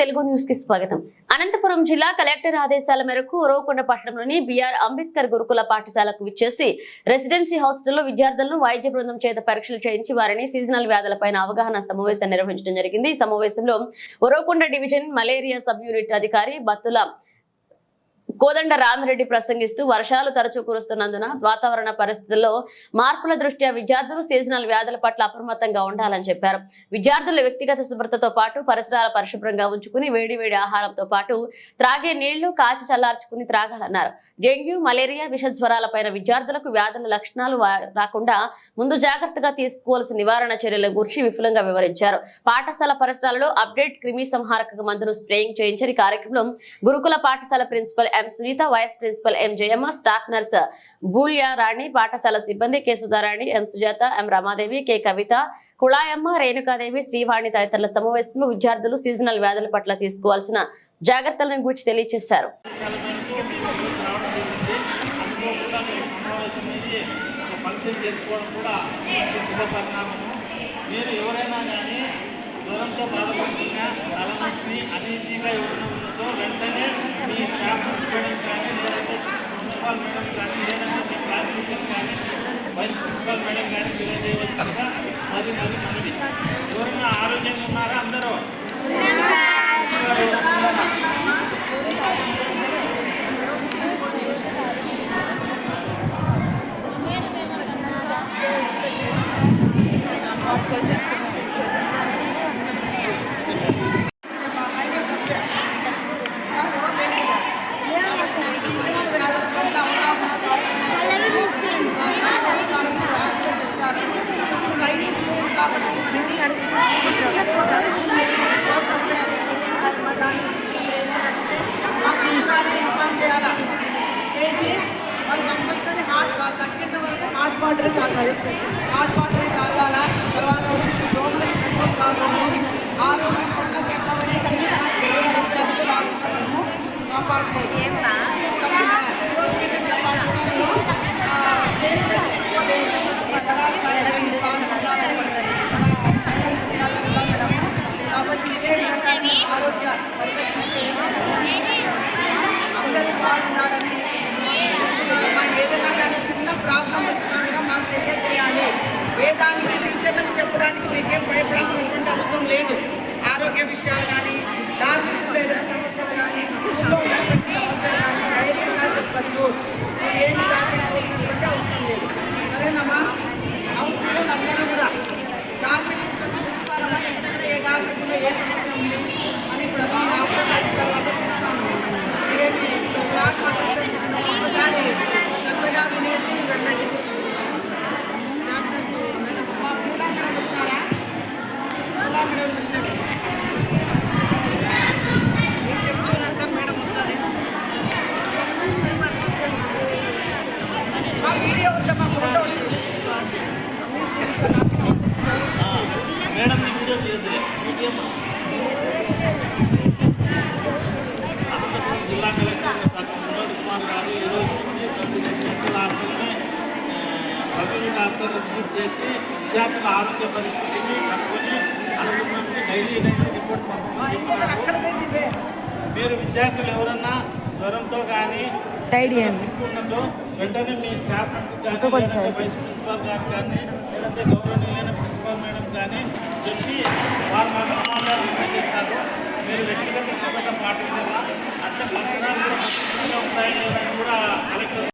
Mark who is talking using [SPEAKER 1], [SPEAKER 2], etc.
[SPEAKER 1] తెలుగు న్యూస్కి స్వాగతం. అనంతపురం జిల్లా కలెక్టర్ ఆదేశాల మేరకు ఉరవకొండ పట్టణంలోని బిఆర్ అంబేద్కర్ గురుకుల పాఠశాలకు విచ్చేసి రెసిడెన్సీ హాస్టల్లో విద్యార్థులను వైద్య బృందం చేత పరీక్షలు చేయించి వారిని సీజనల్ వ్యాధులపైన అవగాహన సమావేశం నిర్వహించడం జరిగింది. ఈ సమావేశంలో Uravakonda division malaria sub unit అధికారి బత్తుల కోదండ రామిరెడ్డి ప్రసంగిస్తూ వర్షాలు తరచూ కురుస్తున్నందున వాతావరణ పరిస్థితుల్లో మార్పుల దృష్ట్యా విద్యార్థులు సీజనల్ వ్యాధుల పట్ల అప్రమత్తంగా ఉండాలని చెప్పారు. విద్యార్థుల వ్యక్తిగత శుభ్రతతో పాటు పరిసరాలు పరిశుభ్రంగా ఉంచుకుని వేడి వేడి ఆహారంతో పాటు త్రాగే నీళ్ళు కాచి చల్లార్చుకుని త్రాగాలన్నారు. డెంగ్యూ మలేరియా విష జ్వరాలపైన విద్యార్థులకు వ్యాధుల లక్షణాలు రాకుండా ముందు జాగ్రత్తగా తీసుకోవాల్సిన నివారణ చర్యల గురించి విపులంగా వివరించారు. పాఠశాల పరిసరాలలో అప్డేట్ క్రిమి సంహారక మందును స్ప్రేయింగ్ చేయించని కార్యక్రమం గురుకుల పాఠశాల principal M. Sunitha vice principal M Jayamma staff nurse Buliya Rani పాఠశాల సిబ్బంది K Sudharani M Sujatha M Ramadevi K Kavitha Kulayamma Renukadevi Srivani తదితరుల సమావేశంలో విద్యార్థులు సీజనల్ వ్యాధుల పట్ల తీసుకోవాల్సిన జాగ్రత్తలను గురించి తెలియజేశారు
[SPEAKER 2] మీరు ఎవరైనా కానీ జ్వరంతో బాధపడుతున్నా తలనొప్పి అనేసిగా ఎవరైనా ఉన్నదో వెంటనే
[SPEAKER 3] అది వాటర్ తాగాలి. హాట్ వాటర్ తాగాల? తర్వాత మనము లేదు పట్టణాలు కానీ పాల్గొనాలని కాబట్టి ఇదే విషయాన్ని ఆరోగ్య అందరూ బాగుండాలని ఏదైనా కానీ చిన్న ప్రాబ్లం వచ్చినా
[SPEAKER 2] విజిట్ చేసి విద్యార్థుల ఆరోగ్య పరిస్థితిని కనుక్కొని అనుకున్నప్పుడు డైలీ డైలీ రిపోర్ట్ మీరు విద్యార్థులు ఎవరన్నా జ్వరంతో కానీ
[SPEAKER 4] సైడ్
[SPEAKER 2] సిక్కున్నతో వెంటనే మీ స్టాఫ్ కానీ వైస్ ప్రిన్సిపాల్ గారు కానీ లేదంటే గౌరవనీయులైన ప్రిన్సిపాల్ మేడం కానీ చెప్పి వారు మా సమాధానం అందజేస్తారు. మీరు వ్యక్తిగత శ్రద్ధగా పాటించాలా అంటే లక్షణాలు కూడా ఉంటాయి? కూడా కలెక్టర్